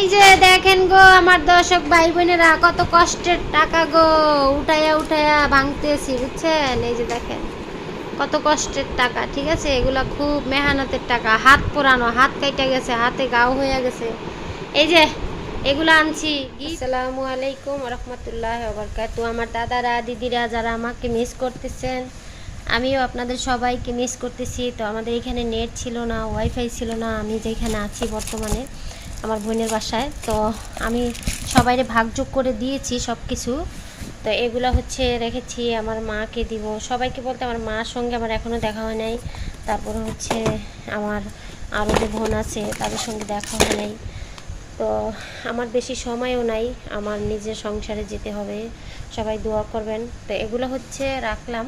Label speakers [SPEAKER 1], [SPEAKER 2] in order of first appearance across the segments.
[SPEAKER 1] এই যে দেখেন গো, আমার দর্শক ভাই বোনেরা কত কষ্টের টাকা গো উঠাইয়া উঠাইয়া ভাঙতেছি, বুঝছেন? এই যে দেখেন, কত কষ্টের টাকা, ঠিক আছে? এগুলা খুব মেহনতের টাকা, হাত পোড়ানো, হাত কাইটা গেছে, হাতে গাও হয়ে গেছে। এই যে, এগুলো আনছি আসসালামু আলাইকুম রহমতুল্লাহ বরকাতু আমার দাদারা, দিদিরা যারা আমাকে মিস করতেছেন, আমিও আপনাদের সবাইকে মিস করতেছি। তো আমাদের এখানে নেট ছিল না ওয়াইফাই ছিল না, আমি যেখানে আছি বর্তমানে। আমার বোনের বাসায়। তো আমি সবাইরে ভাগযোগ করে দিয়েছি সব কিছু তো এগুলো হচ্ছে রেখেছি, আমার মাকে দিব। সবাইকে বলতে আমার মার সঙ্গে আমার এখনও দেখা হয় নাই। তারপর হচ্ছে আমার আরও যে বোন আছে, তাদের সঙ্গে দেখা হয় নাই। তো আমার বেশি সময়ও নাই, আমার নিজের সংসারে যেতে হবে। সবাই দোয়া করবেন। তো এগুলো হচ্ছে রাখলাম।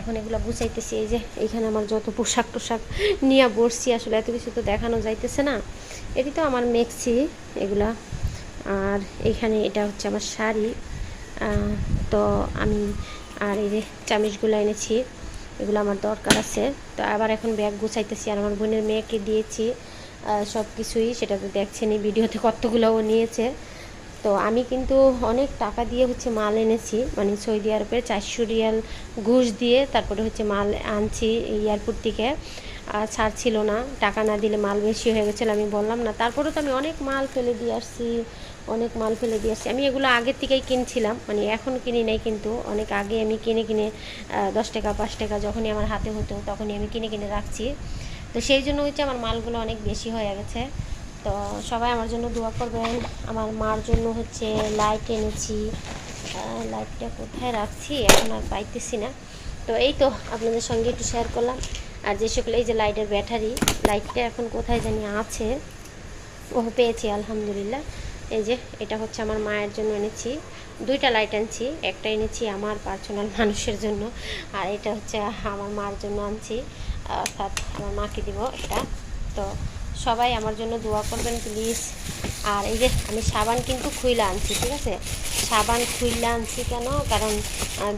[SPEAKER 1] এখন এগুলো গুছাইতেছি। এই যে এইখানে আমার যত পোশাক টোশাক নিয়ে বসছি, আসলে এত কিছু তো দেখানো যাইতেছে না। এটি তো আমার মেক্সি এগুলা। আর এইখানে এটা হচ্ছে আমার শাড়ি। তো আমি আর এই যে চামিচগুলো এনেছি, এগুলো আমার দরকার আছে। তো আবার এখন ব্যাগ গুছাইতেছি আর আমার বোনের মেয়েকে দিয়েছি। সব কিছুই সেটা তো দেখছেনই, ভিডিওতে কতগুলো ও নিয়েছে। তো আমি কিন্তু অনেক টাকা দিয়ে হচ্ছে মাল এনেছি মানে সৌদি আরবের চারশো রিয়াল ঘুষ দিয়ে তারপরে হচ্ছে মাল আনছি এয়ারপোর্ট থেকে। ছাড় ছিল না, টাকা না দিলে মাল বেশি হয়ে গেছিল, আমি বললাম, না তারপরেও তো আমি অনেক মাল ফেলে দিয়ে আসছি, অনেক মাল ফেলে দিয়ে আসছি। আমি এগুলো আগের থেকেই কিনছিলাম মানে এখন কিনি নাই কিন্তু অনেক আগে আমি কিনে কিনে দশ টাকা, পাঁচ টাকা যখনই আমার হাতে হতো তখনই আমি কিনে কিনে রাখছি। তো সেই জন্য হচ্ছে আমার মালগুলো অনেক বেশি হয়ে গেছে। তো সবাই আমার জন্য দোয়া করবেন। আমার মার জন্য হচ্ছে লাইট এনেছি। লাইটটা কোথায় রাখছি? এখন আর পাইতেছি না। তো এই তো আপনাদের সঙ্গে একটু শেয়ার করলাম। আর যে সকল এই যে লাইটের ব্যাটারি লাইটটা এখন কোথায় জানি আছে, ও পেয়েছি, আলহামদুলিল্লাহ। এই যে, এটা হচ্ছে আমার মায়ের জন্য এনেছি। দুইটা লাইট আনছি, একটা এনেছি আমার পার্সোনাল মানুষের জন্য, আর এটা হচ্ছে আমার মার জন্য আনছি। অর্থাৎ আমার মাকে দিব এটা। তো সবাই আমার জন্য দোয়া করবেন প্লিজ আর এই যে আমি সাবান কিন্তু খুইলা আনছি, ঠিক আছে? সাবান খুইলা আনছি কেন? কারণ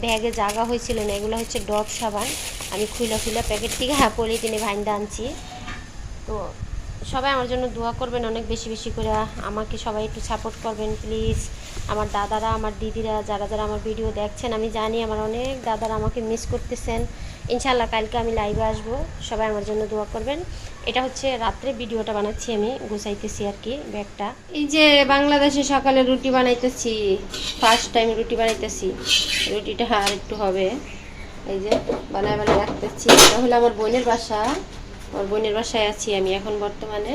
[SPEAKER 1] ব্যাগে জাগা হয়েছিল না, এগুলো হচ্ছে ডব সাবান। আমি খুইলা খুইলা প্যাকেট থেকে পলিথিনে ভাইন্দা আনছি। তো সবাই আমার জন্য দোয়া করবেন, অনেক বেশি বেশি করে আমাকে সবাই একটু সাপোর্ট করবেন প্লিজ আমার দাদারা, আমার দিদিরা, যারা যারা আমার ভিডিও দেখছেন, আমি জানি আমার অনেক দাদারা আমাকে মিস করতেছেন। ইনশাল্লাহ কালকে আমি লাইভে আসব। সবাই আমার জন্য দোয়া করবেন। এটা হচ্ছে রাত্রে ভিডিওটা বানাচ্ছি আমি, গুছাইতেছি আর কি ব্যাগটা। এই যে বাংলাদেশে সকালে রুটি বানাইতেছি ফার্স্ট টাইম রুটি বানাইতেছি, রুটিটা আর একটু হবে। এই যে বানায় বানায় রাখতেছি। এটা হলো আমার বোনের বাসা। আমার বোনের বাসায় আছি আমি এখন বর্তমানে।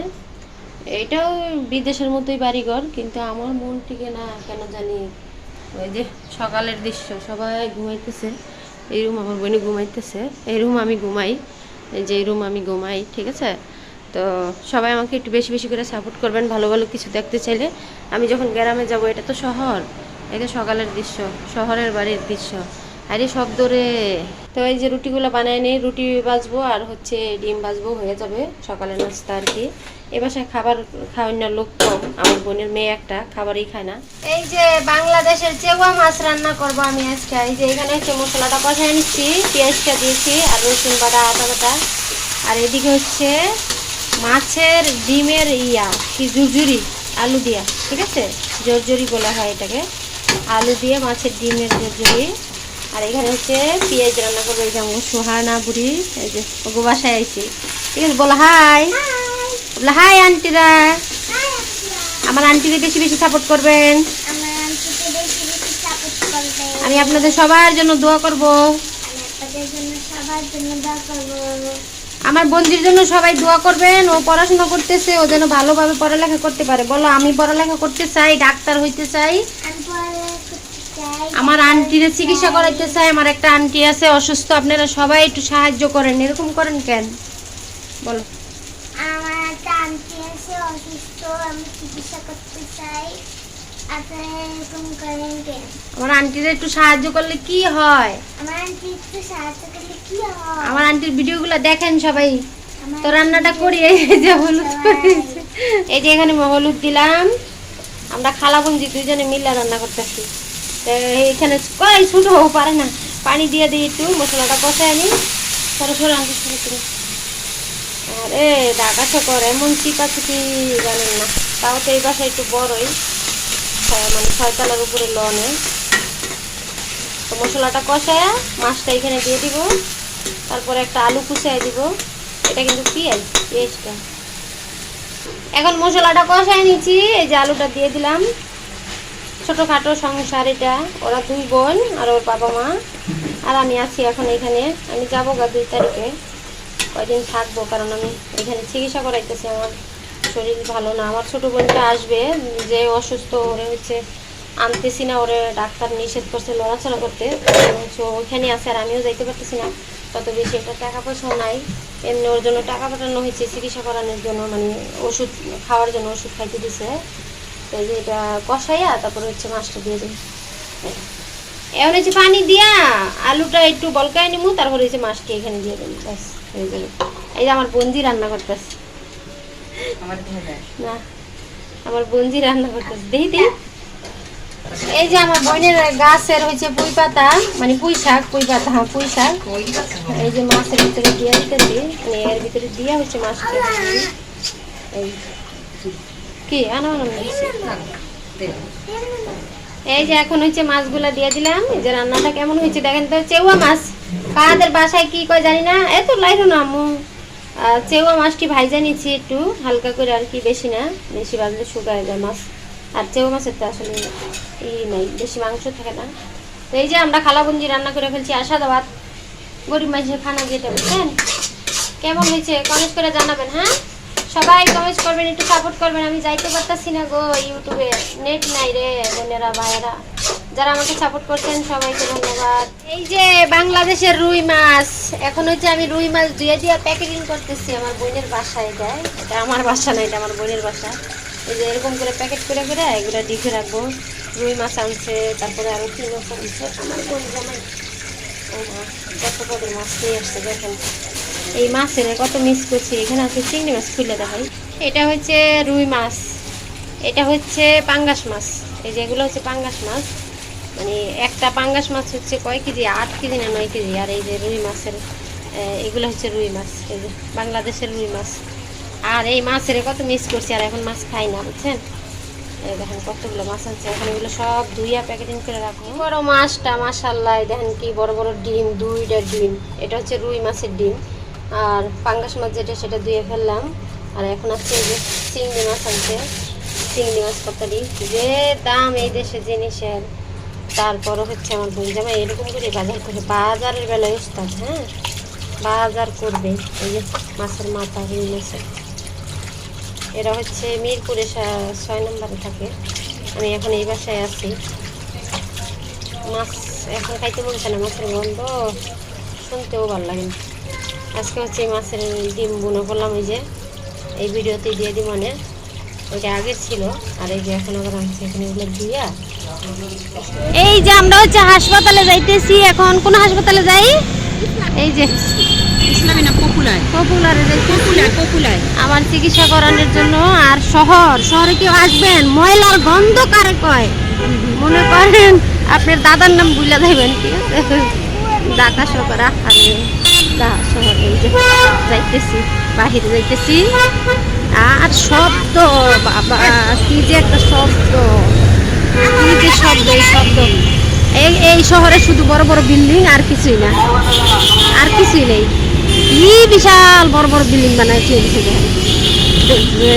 [SPEAKER 1] এটাও বিদেশের মতোই বাড়িঘর, কিন্তু আমার মন টিকে না কেন জানি ওই যে সকালের দৃশ্য, সবাই ঘুমাইতেছে। এই রুম আমার বোনে ঘুমাইতেছে, এই রুম আমি ঘুমাই যে রুম আমি ঘুমাই, ঠিক আছে? তো সবাই আমাকে একটু বেশি বেশি করে সাপোর্ট করবেন, ভালো ভালো কিছু দেখতে চাইলে। আমি যখন গ্রামে যাব, এটা তো শহর, এটা সকালের দৃশ্য, শহরের বাড়ির দৃশ্য। আরে শব্দ রে তো এই যে রুটিগুলো বানায় নিই রুটি বাজবো আর হচ্ছে ডিম বাজবো হয়ে যাবে সকালের নাস্তা আর কি। এ বাসায় খাবার খাওয়ার না লোক কম, আমার বোনের মেয়ে একটা, খাবারই খায় না। এই যে বাংলাদেশের চেওয়া মাছ রান্না করব আমি আজকে। এই যে এখানে হচ্ছে মশলাটা কষায় নিচ্ছি পেঁয়াজটা দিয়েছি আর রসুন বাটা, আদা বাটা। আর এদিকে হচ্ছে মাছের ডিমের ইয়া, কি জুরজুরি আলু দিয়া, ঠিক আছে? জর্জরি বলা হয় এটাকে। আলু দিয়ে মাছের ডিমের জর্জরি আর এখানে হচ্ছে পেঁয়াজ রান্না করব, এই যে আমার সোহানা বুড়ি, এই যে ওগো বাসায় আইছি। ঠিক আছে, বলো হাই। বলো হাই, আন্টিরা। আমার আন্টিকে বেশি বেশি সাপোর্ট করবেন। আমি আপনাদের সবার জন্য দোয়া করব। আমার বন্ধুর জন্য সবাই দোয়া করবেন। ও পড়াশোনা করতেছে, ও যেন ভালোভাবে পড়ালেখা করতে পারে। বলো, আমি পড়ালেখা করতে চাই, ডাক্তার হইতে চাই
[SPEAKER 2] আমি পড়ালেখা করতে চাই
[SPEAKER 1] আমার আন্টির চিকিৎসা করাইতে চাই আমার একটা আন্টি আছে অসুস্থ আপনারা সবাই একটু সাহায্য করেন। এরকম করেন কেন? বলো।
[SPEAKER 2] আমার একটা আন্টি আছে অসুস্থ আমি চিকিৎসা করতে চাই। আপনারা এরকম করেন কেন?
[SPEAKER 1] আমার আন্টির একটু সাহায্য করলে কি হয়?
[SPEAKER 2] আমার আন্টি একটু সাহায্য করলে কি হয়?
[SPEAKER 1] আমার আন্টির ভিডিওগুলো দেখেন সবাই। তো রান্নাটা করি এই যে হলুদ এই যে এখানে হলুদ দিলাম। আমরা খালাবঞ্জি দুইজনে মিলে রান্না করতেছি। এখানে কই ছোট হও পারে না। পানি দিয়ে দিই একটু মশলাটা কষায় আনি সরো সরো, আনতে সরো সরো আরে ডাকা চকর এমন চিপা চিপি, জানেন না। তাও তো এই বাসা একটু বড়ই। মানে ছয়তলার উপরে লনে তো মশলাটা কষায়া মাছটা এখানে দিয়ে দিব। তারপরে একটা আলু কুচাই দিব। এটা কিন্তু পেঁয়াজ, পেঁয়াজটা। এখন মশলাটা কষায় নিচ্ছি এই যে আলুটা দিয়ে দিলাম। ছোটোখাটো সংসার এটা ওরা দুই বোন আর ওর বাবা মা। আর আমি আছি এখন এখানে। আমি যাব গা দুই তারিখে। কয়দিন থাকব, কারণ আমি এখানে চিকিৎসা করাইতেছি। আমার শরীর ভালো না। আমার ছোটো বোনটা আসবে, যে অসুস্থ, ওরে হচ্ছে আনতেছি না, ওরে ডাক্তার নিষেধ করছে লড়াচড়া করতে। ওইখানে আছে আর আমিও যাইতে পারতেছি না। তত বেশি একটা টাকা পয়সাও নাই। এমনি ওর জন্য টাকা পাঠানো হয়েছে চিকিৎসা করানোর জন্য মানে ওষুধ খাওয়ার জন্য ওষুধ খাইতে দিছে। তো এই যে এটা কষাইয়া তারপরে হচ্ছে মাছটা দিয়ে দিই। এখন হচ্ছে পানি দিয়া আলুটা একটু বলকায় নিমু তারপরে হচ্ছে মাছটি এখানে দিয়ে দেবো ব্যাস হয়ে যাবে এই যে আমার বন্দি রান্না করতেছে। না আমার বন্দি রান্না করতেছে। দেখি দেখি এই যে আমার বোনের গাছের হচ্ছে পুঁই পাতা মানে পুঁই শাক পুঁই পাতা হ্যাঁ পুঁই শাক। এই যে মাছের ভিতরে দিয়ে দিতেছি। মানে এর ভিতরে দিয়ে হচ্ছে মাছটা এই। কি? আনো এই যে এখন হচ্ছে মাছগুলা দিয়ে দিলাম। যে রান্নাটা কেমন হয়েছে দেখেন তো চেউয়া মাছ। কাদের বাসায় কি কয় জানি না এত লাইরো না আহ, চেউয়া মাছটি ভাইজা নিচ্ছি একটু হালকা করে আর কি বেশি না বেশি বাজলে শুকায় যায় মাছ। আর চেউয়া মাছের তো আসলে ই নাই বেশি মাংস থাকে না। তো এই যে আমরা খালাবন্দি রান্না করে ফেলছি আসাদাবাদ। গরিব মানুষের খানা যেটা বুঝছেন? কেমন হয়েছে? কমেন্ট করে জানাবেন হ্যাঁ? সবাই কমেন্ট করবেন, একটু সাপোর্ট করবেন। আমি যাইতে পারতাছি না গো ইউটিউবে নেট নাই রে বোনেরা, ভাইয়েরা। যারা আমাকে সাপোর্ট করছেন, সবাইকে ধন্যবাদ। এই যে বাংলাদেশের রুই মাছ। এখন হচ্ছে আমি রুই মাছ ধুয়ে দিয়ে প্যাকেটিং করতেছি আমার বোনের বাসায় দেয় এটা আমার বাসা না, এটা আমার বোনের বাসা। এই যে এরকম করে প্যাকেট করে করে এগুলো ডিপে রাখব। রুই মাছ আনছে, তারপরে আরও কি আনছে। আমার বোন জামাই। কত কত মাছ নিয়ে আসছে, দেখেন। এই মাছের কত মিস করছি, এখানে আছে চিংড়ি মাছ খুলে দেখাই। এটা হচ্ছে রুই মাছ, এটা হচ্ছে পাঙ্গাস মাছ। এই যে এগুলো হচ্ছে পাঙ্গাস মাছ মানে একটা পাঙ্গাস মাছ হচ্ছে কয় কেজি, আট কেজি না নয় কেজি, আর এই যে রুই মাছের এগুলো হচ্ছে রুই মাছ, এই যে বাংলাদেশের রুই মাছ। আর এই মাছের কত মিস করছি, আর এখন মাছ খাই না, বুঝছেন? দেখেন কতগুলো মাছ আছে, এখন এগুলো সব ধুইয়া প্যাকেটিং করে রাখব। বড় মাছটা মাশাল্লাহ এই দেখেন কি বড় বড় ডিম, দুইটা ডিম। এটা হচ্ছে রুই মাছের ডিম। আর পাঙ্গাস মাছ যেটা, সেটা ধুয়ে ফেললাম। আর এখন আছে এই যে চিংড়ি মাছ আনছে চিংড়ি মাছ কতটি যে দাম এই দেশে জিনিসের। তারপরও হচ্ছে আমার বোন জামাই এরকম করে বাজার করে। বাজারের বেলায় উস্তাদ হ্যাঁ? বাজার করবে। এই যে মাছের মাথা, রুই মাছের। এরা হচ্ছে মিরপুরে ছয় নম্বরে থাকে। আমি এখন এই বাসায় আছি। মাছ এখন খাইতে বলছে না, মাছের গন্ধ শুনতেও ভালো লাগে না। আজকে হচ্ছে মাছের ডিম বুনো করলাম ওই যে এই ভিডিওতে দিয়ে দিই মানে ওইটা আগে ছিল, আর এই যে এখন আবার আনছি, এখানে এগুলো দিয়া এই যে আমরা হচ্ছে হাসপাতালে যাইতেছি, এখন কোন হাসপাতালে যাই? এই যে আমার চিকিৎসা করানোর জন্য আর শহর, শহরে কেউ আসবেন? ময়লার গন্ধ কারে কয়? মনে করেন, আপনার দাদার নাম বুঝলা দেবেন ঠিক আছে? ঢাকা শহর আরে এই বাহিরে যাইতেছি। আর শব্দ, বাবা, কি যে একটা শব্দ, কি শব্দ শব্দ, এই এই শহরে শুধু বড় বড় বিল্ডিং আর কিছুই না, আর কিছুই নেই। কি বিশাল বড় বড় বিল্ডিং বানাইছে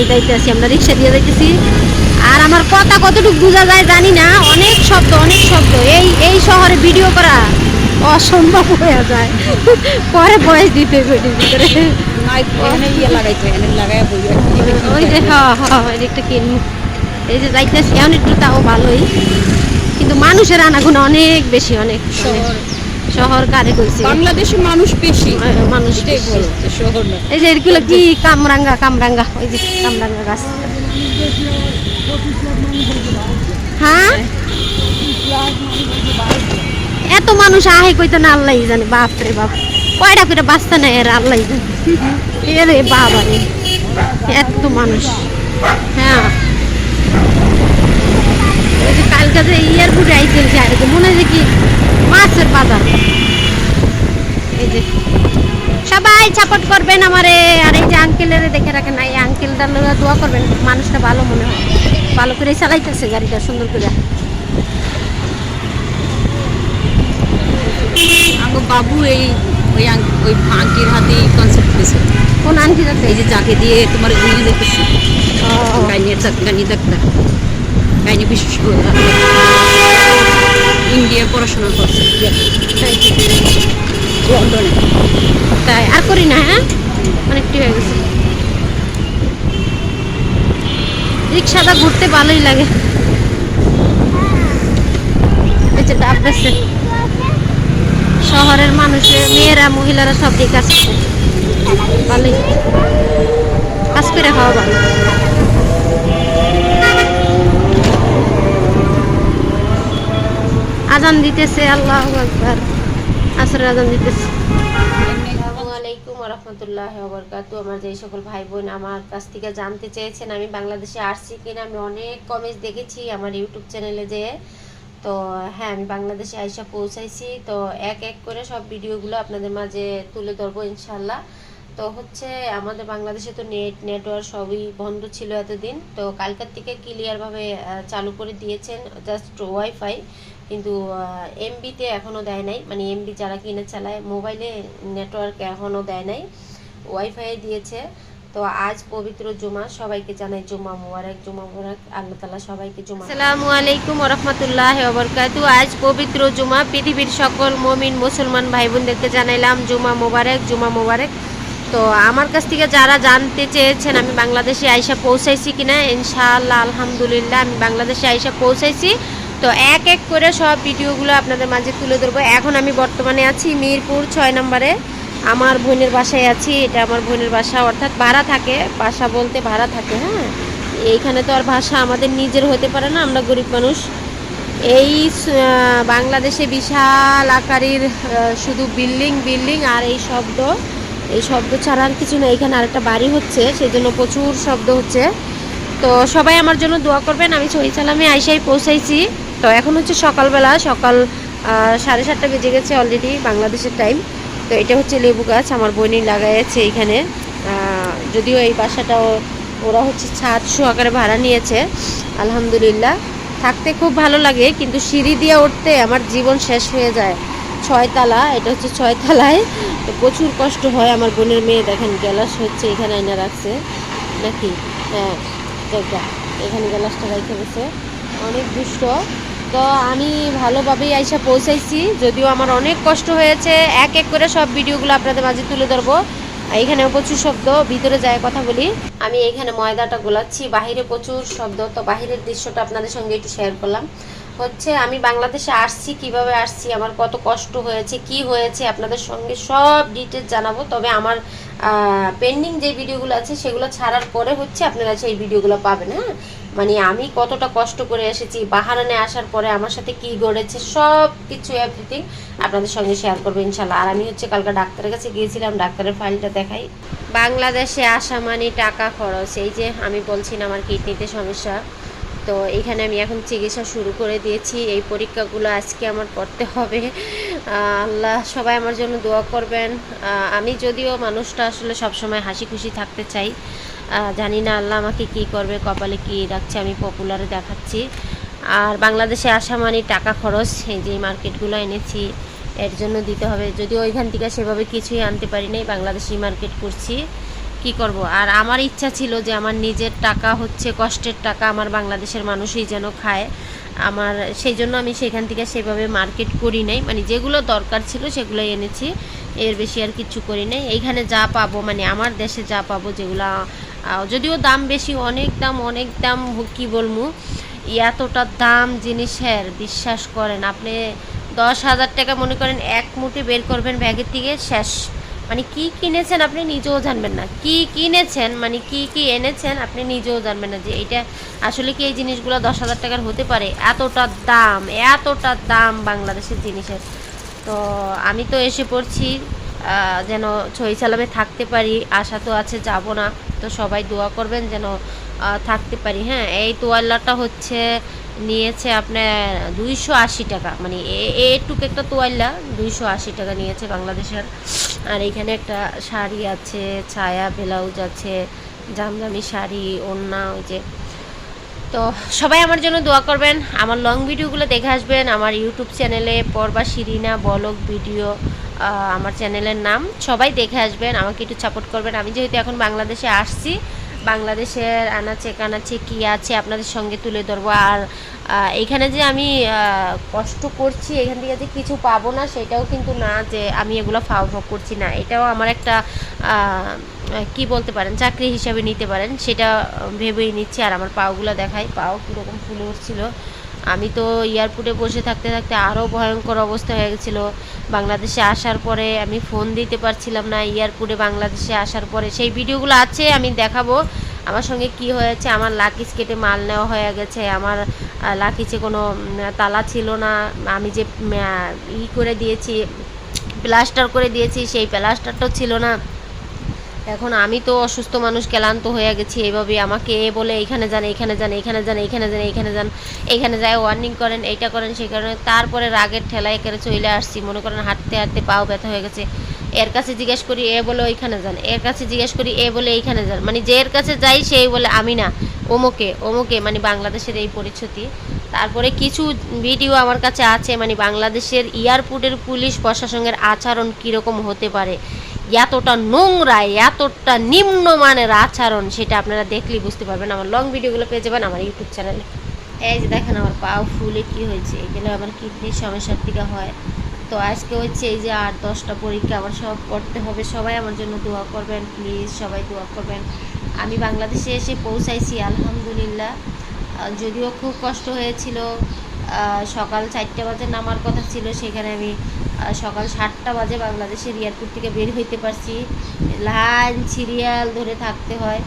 [SPEAKER 1] যাইতেছি, আমরা রিক্সা দিয়ে যাইতেছি। আর আমার কথা কতটুকু বোঝা যায় জানি না, অনেক শব্দ অনেক শব্দ। এই এই শহরে অসম্ভব হয়ে যায়। পরে বয়স দিতে হবে ভিতরে।
[SPEAKER 3] ইয়ে
[SPEAKER 1] ওই যে হ্যাঁ হ্যাঁ একটা কিনবো এই যে যাইতেছি এখন একটু তাও ভালোই। কিন্তু মানুষের আনাগুলো অনেক বেশি অনেক। শহর। কারে কইছে
[SPEAKER 3] বাংলাদেশের মানুষ বেশি।
[SPEAKER 1] মানুষ।
[SPEAKER 3] বলো শহর
[SPEAKER 1] এই যে এগুলো কি কামরাঙ্গা কামরাঙ্গা ওই যে কামরাঙ্গা গাছ। হ্যাঁ? এত মানুষ আহে কইতো না আল্লাহ জানে বাপ রে বাপ। কয়টা করে বাঁচতে না এর, আল্লাহ জানে। এ রে বাবা রে এত মানুষ। হ্যাঁ। আর কি, মনে কি মাছের বাজার। এই যে। সবাই সাপোর্ট করবেন আমারে। আর এই যে দেখে দোয়া করবেন, মানুষটা ভালো মনে হয়। ভালো করে চালাইতেছে গাড়িটা, সুন্দর করে
[SPEAKER 3] আমার বাবু এই ওই ওই আংটির হাতে কনসেপ্ট দিয়েছে
[SPEAKER 1] কোন আন্টি যাতে
[SPEAKER 3] এই যে যাকে দিয়ে তোমার ইয়ে দেখতেছি। গাইনির গাইনি ডাক্তার গাইনি বিশেষ করে। ইন্ডিয়ায় পড়াশোনা করছে। লন্ডনে।
[SPEAKER 1] তাই আর করি না হ্যাঁ? অনেকটি হয়ে গেছে। রিক্সাটা ঘুরতে ভালোই লাগে। যে ডাবতেছে শহরের মানুষের মেয়েরা, মহিলারা সব দিকে আসছে ভালোই। কাজ করে খাওয়া ভালো। আজান দিতেছে, আল্লাহ আকবার। আসরের আজান দিতেছে। রহমতুল্লাহ আমার যে সকল ভাই বোন আমার কাছ থেকে জানতে চেয়েছেন, আমি বাংলাদেশে আসছি কিনা, আমি অনেক কমেন্ট দেখেছি আমার ইউটিউব চ্যানেলে যে তো হ্যাঁ আমি বাংলাদেশে আইসা পৌঁছাইছি। তো এক এক করে সব ভিডিওগুলো আপনাদের মাঝে তুলে ধরবো ইনশাল্লাহ। তো হচ্ছে আমাদের বাংলাদেশে তো নেট, নেটওয়ার্ক সবই বন্ধ ছিল এতদিন। তো কালকার থেকে ক্লিয়ারভাবে চালু করে দিয়েছেন জাস্ট ওয়াইফাই কিন্তু এমবিতে এখনও দেয় নাই। মানে এমবি যারা কিনে চালায় মোবাইলে নেটওয়ার্ক এখনও দেয় নাই। ওয়াইফাই দিয়েছে। তো আজ পবিত্র জুমা, সবাইকে জানাই জুমা মুবারক জুমা মুবারক। আল্লাহ তালা সবাইকে জুমা আসসালামু আলাইকুম রহমতুল্লাহ বরকাতু আজ পবিত্র জুমা পৃথিবীর সকল মমিন মুসলমান ভাই বোনদেরকে জানাইলাম জুমা মুবারক জুমা মুবারক। তো আমার কাছ থেকে যারা জানতে চেয়েছেন আমি বাংলাদেশে আইসা পৌঁছাইছি কিনা, ইনশাআল্লাহ, আলহামদুলিল্লাহ, আমি বাংলাদেশে আইসা পৌঁছাইছি। তো এক এক করে সব ভিডিওগুলো আপনাদের মাঝে তুলে ধরবো। এখন আমি বর্তমানে আছি মিরপুর ছয় নম্বরে। আমার বোনের বাসায় আছি, এটা আমার বোনের বাসা, অর্থাৎ ভাড়া থাকে, বাসা বলতে ভাড়া থাকে হ্যাঁ? এইখানে তো আর ভাষা আমাদের নিজের হতে পারে না, আমরা গরিব মানুষ। এই বাংলাদেশে বিশাল আকারের শুধু বিল্ডিং বিল্ডিং আর এই শব্দ এই শব্দ ছাড়া আর কিছু না এখানে আরেকটা বাড়ি হচ্ছে সেই জন্য প্রচুর শব্দ হচ্ছে। তো সবাই আমার জন্য দোয়া করবেন, আমি সহি সালামে আইসাই পৌঁছাইছি। তো এখন হচ্ছে সকালবেলা, সকাল সাড়ে সাতটা বেজে গেছে অলরেডি বাংলাদেশের টাইম তো এটা হচ্ছে লেবু গাছ, আমার বোনই লাগাইছে এইখানে। যদিও এই বাসাটা ও- ওরা হচ্ছে সাতশো আকারে ভাড়া নিয়েছে, আলহামদুলিল্লাহ। থাকতে খুব ভালো লাগে, কিন্তু সিঁড়ি দিয়ে উঠতে আমার জীবন শেষ হয়ে যায়। ছয়তলা এটা হচ্ছে ছয়তলায় তো প্রচুর কষ্ট হয়, আমার বোনের মেয়ে দেখেন, গ্যালাস হচ্ছে, এখানে আইনা রাখছে। নাকি? হ্যাঁ এখানে গ্যালাসটা রেখে গেছে অনেক দুষ্ট। তো আমি ভালোভাবেই আইসা পৌঁছাইছি। যদিও আমার অনেক কষ্ট হয়েছে, এক এক করে সব ভিডিওগুলো আপনাদের মাঝে তুলে ধরবো। আর এখানেও প্রচুর শব্দ, ভিতরে যায় কথা বলি। আমি এখানে ময়দাটা গোলাচ্ছি, বাহিরে প্রচুর শব্দ, তো বাহিরের দৃশ্যটা আপনাদের সঙ্গে একটু শেয়ার করলাম। হচ্ছে আমি বাংলাদেশে আসছি, কীভাবে আসছি, আমার কত কষ্ট হয়েছে, কি হয়েছে, আপনাদের সঙ্গে সব ডিটেলস জানাব। তবে আমার পেন্ডিং যে ভিডিওগুলো আছে, সেগুলো ছাড়ার পরে হচ্ছে আপনারা সেই ভিডিওগুলো পাবেন হ্যাঁ? মানে আমি কতটা কষ্ট করে এসেছি, বাহারানে আসার পরে আমার সাথে কি ঘটেছে সব কিছু এভরিথিং আপনাদের সঙ্গে শেয়ার করব ইনশাল্লাহ। আর আমি হচ্ছে কালকে ডাক্তারের কাছে গিয়েছিলাম, ডাক্তারের ফাইলটা দেখাই। বাংলাদেশে আসা মানে টাকা খরচ, এই যে আমি বলছি না আমার কিডনিতে সমস্যা। তো এখানে আমি এখন চিকিৎসা শুরু করে দিয়েছি, এই পরীক্ষাগুলো আজকে আমার করতে হবে। আল্লাহ সবাই আমার জন্য দোয়া করবেন। আমি যদিও মানুষটা আসলে সবসময় হাসি খুশি থাকতে চাই জানি না আল্লাহ আমাকে কি করবে, কপালে কি রাখছে, আমি পপুলারে দেখাচ্ছি। আর বাংলাদেশে আসা মানে টাকা খরচ, এই যে মার্কেটগুলো এনেছি, এর জন্য দিতে হবে। যদি ওইখান থেকে সেভাবে কিছুই আনতে পারি নাই, বাংলাদেশি মার্কেট করছি, কি করব? আর আমার ইচ্ছা ছিল যে আমার নিজের টাকা হচ্ছে, কষ্টের টাকা আমার বাংলাদেশের মানুষই যেন খায়। আমার সেই জন্য আমি সেখান থেকে সেভাবে মার্কেট করি নাই। মানে যেগুলো দরকার ছিল সেগুলো এনেছি। এর বেশি আর কিছু করি নাই। এইখানে যা পাবো মানে আমার দেশে যা পাবো যেগুলো যদিও দাম বেশি, অনেক দাম অনেক দাম কি বলব? এতটা দাম জিনিসের বিশ্বাস করেন। আপনি দশ হাজার টাকা মনে করেন, এক মুঠি বের করবেন ব্যাগের থেকে, শেষ। মানে কি কিনেছেন আপনি নিজেও জানবেন না। কি কিনেছেন মানে কি কি এনেছেন আপনি নিজেও জানবেন না যে এটা আসলে কি এই জিনিসগুলো দশ হাজার টাকার হতে পারে? এতটা দাম এতটা দাম বাংলাদেশের জিনিসের। তো আমি তো এসে পড়ছি যেন ছই সালামে থাকতে পারি, আশা তো আছে, যাব না। তো সবাই দোয়া করবেন যেন থাকতে পারি। হ্যাঁ এই তোয়াল্লাটা হচ্ছে, নিয়েছে আপনার দুইশো আশি টাকা। মানে এটুক একটা তোয়াল্লা, দুইশো আশি টাকা নিয়েছে বাংলাদেশের। আর এখানে একটা শাড়ি আছে, ছায়া ব্লাউজ আছে জামদামি শাড়ি ওড়না ওই যে। তো সবাই আমার জন্য দোয়া করবেন। আমার লং ভিডিওগুলো দেখে আসবেন। আমার ইউটিউব চ্যানেলে পর্বা শিরিনা বলক ভিডিও। আমার চ্যানেলের নাম। সবাই দেখে আসবেন, আমাকে একটু সাপোর্ট করবেন। আমি যেহেতু এখন বাংলাদেশে আসছি, বাংলাদেশের আনাচে কানাচে কী আছে আপনাদের সঙ্গে তুলে ধরবো। আর এখানে যে আমি কষ্ট করছি, এখান থেকে যে কিছু পাবো না, সেটাও কিন্তু না যে আমি এগুলো ফাও করছি না। এটাও আমার একটা কি বলতে পারেন, চাকরি হিসাবে নিতে পারেন, সেটা ভেবেই নিচ্ছি। আর আমার পাওগুলো দেখাই, পাও কীরকম ফুলে উঠছিল। আমি তো এয়ারপোর্টে বসে থাকতে থাকতে আরও ভয়ঙ্কর অবস্থা হয়ে গেছিল। বাংলাদেশে আসার পরে আমি ফোন দিতে পারছিলাম না, এয়ারপোর্টে বাংলাদেশে আসার পরে। সেই ভিডিওগুলো আছে, আমি দেখাবো। আমার সঙ্গে কি হয়েছে, আমার লাকিজ কেটে মাল নেওয়া হয়ে গেছে, আমার লাকিজে কোনো তালা ছিল না। আমি যে ই করে দিয়েছি প্লাস্টার করে দিয়েছি, সেই প্লাস্টারটাও ছিল না। এখন আমি তো অসুস্থ মানুষ, ক্লান্ত হয়ে গেছি এভাবে আমাকে এ বলে এইখানে যান এইখানে যান এইখানে যান এইখানে যান এইখানে যান এইখানে যায় ওয়ার্নিং করেন এইটা করেন সেই কারণে তারপরে রাগের ঠেলায় এখানে চলে আসছি, মনে করেন হাঁটতে হাঁটতে পাও ব্যথা হয়ে গেছে। এর কাছে জিজ্ঞেস করি, এ বলে ওইখানে যান, এর কাছে জিজ্ঞেস করি, এ বলে এইখানে যান মানে যে এর কাছে যাই, সেই বলে আমি না ওমোকে ওমোকে মানে বাংলাদেশের এই পরিচ্ছতি তারপরে কিছু ভিডিও আমার কাছে আছে মানে বাংলাদেশের এয়ারপোর্টের পুলিশ প্রশাসনের আচরণ কীরকম হতে পারে এতটা নোংরা, এতটা নিম্নমানের আচরণ, সেটা আপনারা দেখলেই বুঝতে পারবেন। আমার লং ভিডিওগুলো পেয়ে যাবেন আমার ইউটিউব চ্যানেলে এই যে দেখেন আমার পাও ফুলে কি হয়েছে, এগুলো আমার কিডনির সমস্যার থেকে হয়। তো আজকে হচ্ছে এই যে আট, দশটা পরীক্ষা, আমার সব করতে হবে। সবাই আমার জন্য দোয়া করবেন প্লিজ সবাই দোয়া করবেন। আমি বাংলাদেশে এসে পৌঁছাইছি, আলহামদুলিল্লাহ। যদিও খুব কষ্ট হয়েছিল সকাল চারটে বাজে নামার কথা ছিল, সেখানে আমি সকাল সাতটা বাজে বাংলাদেশের এয়ারপোর্ট থেকে বের হইতে পারছি। লাইন, সিরিয়াল ধরে থাকতে হয়।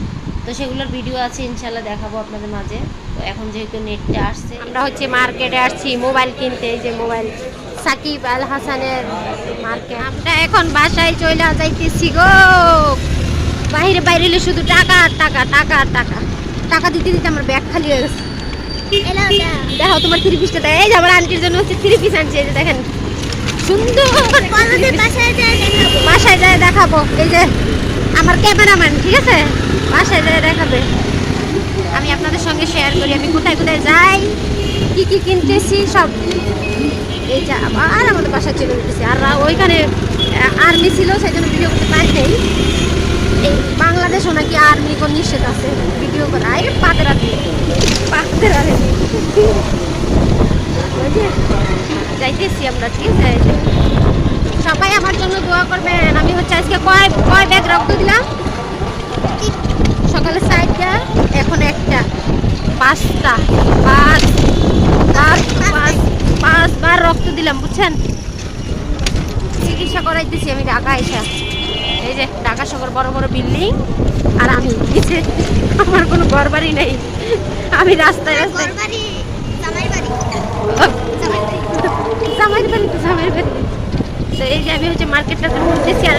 [SPEAKER 1] তো সেগুলোর ভিডিও আছে ইনশাল্লাহ দেখাবো আপনাদের মাঝে। তো এখন যেহেতু নেটটা আসছে, আমরা হচ্ছে মার্কেটে আসছি, মোবাইল কিনতে যে মোবাইল। সাকিব আল হাসানের মার্কেট। আমরা এখন বাসায় চলে যাইতেছি গো। বাইরে বাইরে শুধু টাকা টাকা টাকা টাকা। টাকা দিতে দিতে আমার ব্যাগ খালি হয়ে গেছে। দেখো তোমার থ্রি পিসটা। দেয় এই যে আমার আন্টির জন্য হচ্ছে থ্রি পিস আনছি, এই যে দেখেন। সুন্দর।
[SPEAKER 2] বাসায় যায় দেখাবো।
[SPEAKER 1] এই যে আমার ক্যামেরাম্যান, ঠিক আছে? বাসায় যায় দেখাবে। আমি আপনাদের সঙ্গে শেয়ার করি, আমি কোথায় কোথায় যাই, কি কি কিনতেছি, সব। এই যে আবার আমাদের বাসায় চলে যেতেছি আর ওইখানে আর্মি ছিল, সেই জন্য ভিডিও করতে পারি বাংলাদেশও নাকি আর্মি কোন নিষেধ আছে। ভিডিও করা। এই পাতের রাতে পাতের যাইতেছি আমরা, ঠিক আছে? সবাই আমার জন্য দোয়া করবেন। আমি হচ্ছে আজকে কয় কয় ব্যাগ রক্ত দিলাম? সকালে চারটা, এখন একটা। পাঁচটা। পাঁচ পাঁচ পাঁচ পাঁচবার রক্ত দিলাম, বুঝছেন? চিকিৎসা করাইতেছি আমি ঢাকা এসে। এই যে ঢাকা শহর বড় বড় বিল্ডিং আর আমি নিচে আমার কোনো ঘর বাড়ি নেই। আমি রাস্তায় রাস্তায়
[SPEAKER 2] জামাই বাড়ি। বাড়ি।
[SPEAKER 1] তো বাড়ি। তো এই যে আমি হচ্ছে মার্কেটটাতে ঘুরতেছি আর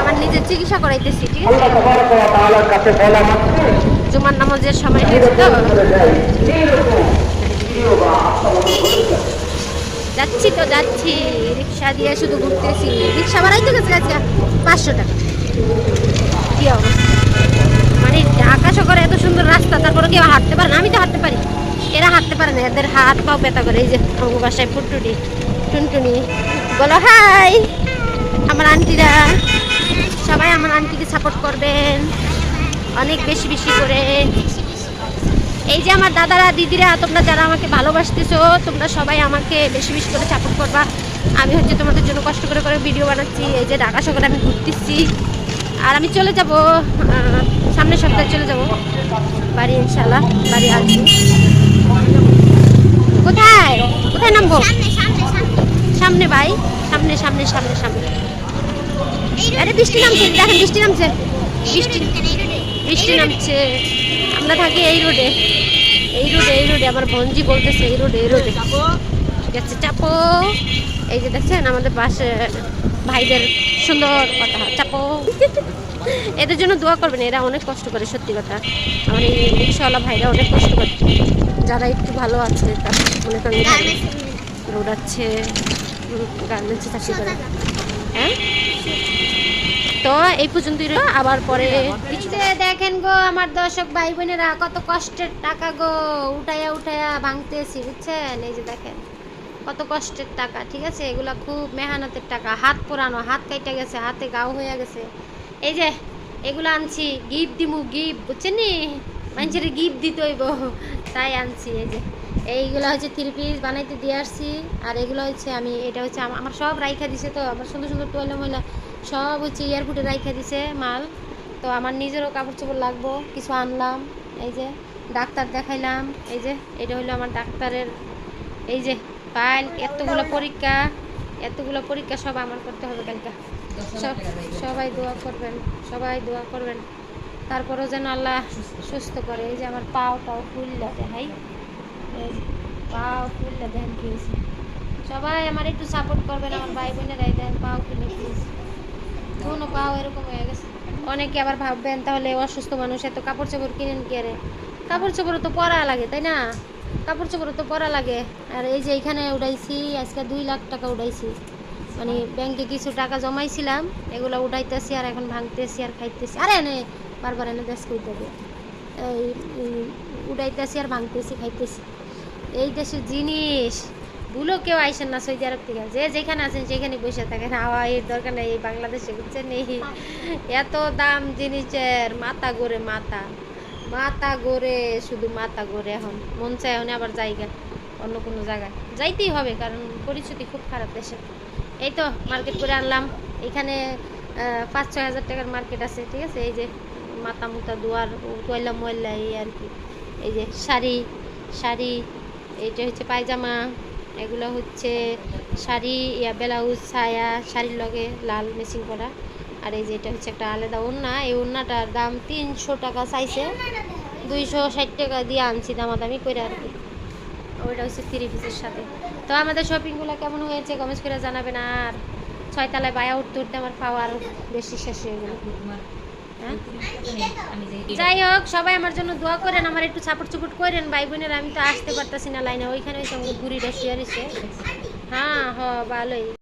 [SPEAKER 1] আমার নিজের চিকিৎসা করাইতেছি ঠিক আছে? জুমার নামাজের সময় হয়েছে তো। যাচ্ছি তো যাচ্ছি। রিক্সা দিয়ে শুধু ঘুরতেছি। রিক্সা বাড়াইতে গেছে আজকে পাঁচশো টাকা। মানে ঢাকা শহরে এত সুন্দর রাস্তা তারপরে কেউ হাঁটতে পারে না। আমি তো হাঁটতে পারি। এরা হাঁটতে পারে না। এদের হাত পাও ব্যথা করে। এই যে আমার বাসায় ফুটুনি টুনটুনি। বলো, হাই, আমার আন্টিরা। সবাই আমার আন্টিকে সাপোর্ট করবেন। অনেক বেশি বেশি করে। এই যে আমার দাদারা, দিদিরা, তোমরা যারা আমাকে ভালোবাসতেছো, তোমরা সবাই আমাকে বেশি বেশি করে সাপোর্ট করবা। আমি হচ্ছে তোমাদের জন্য কষ্ট করে করে ভিডিও বানাচ্ছি। এই যে ঢাকা শহরে আমি ঘুরতেছি। আর আমি চলে যাব সামনের সপ্তাহে চলে যাব। বাড়ি ইনশাল্লাহ বাড়ি আসছি কোথায়? কোথায় নামবো?
[SPEAKER 2] সামনে
[SPEAKER 1] ভাই সামনে সামনে সামনে সামনে। আরে বৃষ্টি নামছে দেখেন বৃষ্টি নামছে। বৃষ্টি। বৃষ্টি নামছে। আমরা থাকি এই রোডে। এই রোডে এই রোডে। আমার বঞ্জি বলতেছে এই রোডে এই রোডে। ঠিক আছে চাপো। এই যে দেখছেন আমাদের পাশে ভাইদের সুন্দর কথা চাপো। এদের জন্য দোয়া করবেন এরা অনেক কষ্ট করে সত্যি কথা। আমার এই রিক্সাওয়ালা ভাইরা অনেক কষ্ট করে। যারা একটু ভালো আছে তারা মনে করেন দৌড়াচ্ছে গার্মেন্টসে চাকরি করে। হ্যাঁ? তো এই পর্যন্তই আবার পরে দেখেন গো আমার দর্শক ভাই বোনেরা কত কষ্টের টাকা গো উঠাইয়া উঠাইয়া ভাঙতেছি বুঝছেন? এই যে দেখেন। কত কষ্টের টাকা, ঠিক আছে? এগুলা খুব মেহনতের টাকা। হাত পোড়ানো, হাত কাইটা গেছে, হাতে গাও হয়ে গেছে। এই যে, এগুলো আনছি, গিফট দিমু, গিফট, বুঝছেন মানুষের গিফট দিতে হইব, তাই আনছি, এই যে। এইগুলো হচ্ছে থ্রি পিস বানাইতে দিয়ে আসছি, আর এগুলো হচ্ছে আমি, এটা হচ্ছে আমার সব রাইখা দিছে তো, আমার সুন্দর সুন্দর টোয়েলা ময়লা, সব হচ্ছে এয়ারপোর্টে রাইখা দিছে মাল। তো আমার নিজেরও কাপড় চোপড় লাগবো, কিছু আনলাম, এই যে, ডাক্তার দেখাইলাম, এই যে, এটা হলো আমার ডাক্তারের, এই যে ফাইল, এতগুলো পরীক্ষা এতগুলো পরীক্ষা সব আমার করতে হবে কালকে। সব, সবাই দোয়া করবেন, সবাই দোয়া করবেন। তারপরেও যেন আল্লাহ সুস্থ করে। এই যে আমার পাও টাও ফুললা দেখাই। পাও ফুললা দেখেন কি হয়েছে। সবাই আমার একটু সাপোর্ট করবেন, আমার ভাই বোনেরাই দেন পাও ফুলে প্লিজ কোনো পাও এরকম হয়ে গেছে। অনেকে আবার ভাববেন, তাহলে অসুস্থ মানুষ এত কাপড় চোপড় কিনেন কি আরে? কাপড় চোপড় তো পরা লাগে, তাই না? কাপড় চোপড় তো পরা লাগে। আর এই যে এখানে উঠাইছি, আজকে দুই লাখ টাকা উঠাইছি। মানে ব্যাংকে কিছু টাকা জমাইছিলাম, এগুলো উঠাইতেছি আর এখন ভাঙতেছি আর খাইতেছি। আরে এনে, বারবার এনে দেশ দে। এই এই, উঠাইতেছি আর ভাঙতেছি, খাইতেছি। এই দেশের জিনিস ভুলো কেউ আইসেন না সৌদি আরব থেকে। যে যেখানে আছেন সেখানে বসে থাকেন। হাওয়া এর দরকার নেই বাংলাদেশে বুঝছেন এই এত দাম জিনিসের, মাথা গড়ে মাথা। মাথা গড়ে শুধু মাথা গড়ে এখন। মন চায় এখন আবার জায়গা অন্য কোনো জায়গায়। যাইতেই হবে, কারণ পরিস্থিতি খুব খারাপ দেশে এই তো মার্কেট করে আনলাম। এখানে পাঁচ, ছয় হাজার টাকার মার্কেট আছে, ঠিক আছে? এই যে মাথা মুতা দুয়ার তোয়লা ময়লা, এই আর কি। এই যে শাড়ি শাড়ি, এইটা হচ্ছে পায়জামা, এগুলো হচ্ছে শাড়ি, ইয়া, ব্লাউজ, ছায়া, শাড়ির লগে লাল মেশিন করা। আর এই যে এটা হচ্ছে একটা আলাদা ওড়না। এই ওড়নাটার দাম তিনশো টাকা চাইছে দুইশো ষাট টাকা দিয়ে আনছি দামাদামি করে আর কি। ওইটা হচ্ছে থ্রি পিসের সাথে। তো আমাদের শপিংগুলো কেমন হয়েছে কমেন্ট করে জানাবেন আর ছয়তলায় বায়া উঠতে উঠতে আমার পাওয়ার বেশি শেষ হয়ে গেল। হ্যাঁ? যাই হোক, সবাই আমার জন্য দোয়া করেন, আমার একটু সাপোর্ট সুপোর্ট করেন। ভাই বোনের আমি তো আসতে পারতাছি না লাইনে ওইখানে ওই সঙ্গে বুড়িটা রয়েছে। হ্যাঁ হ, ভালোই।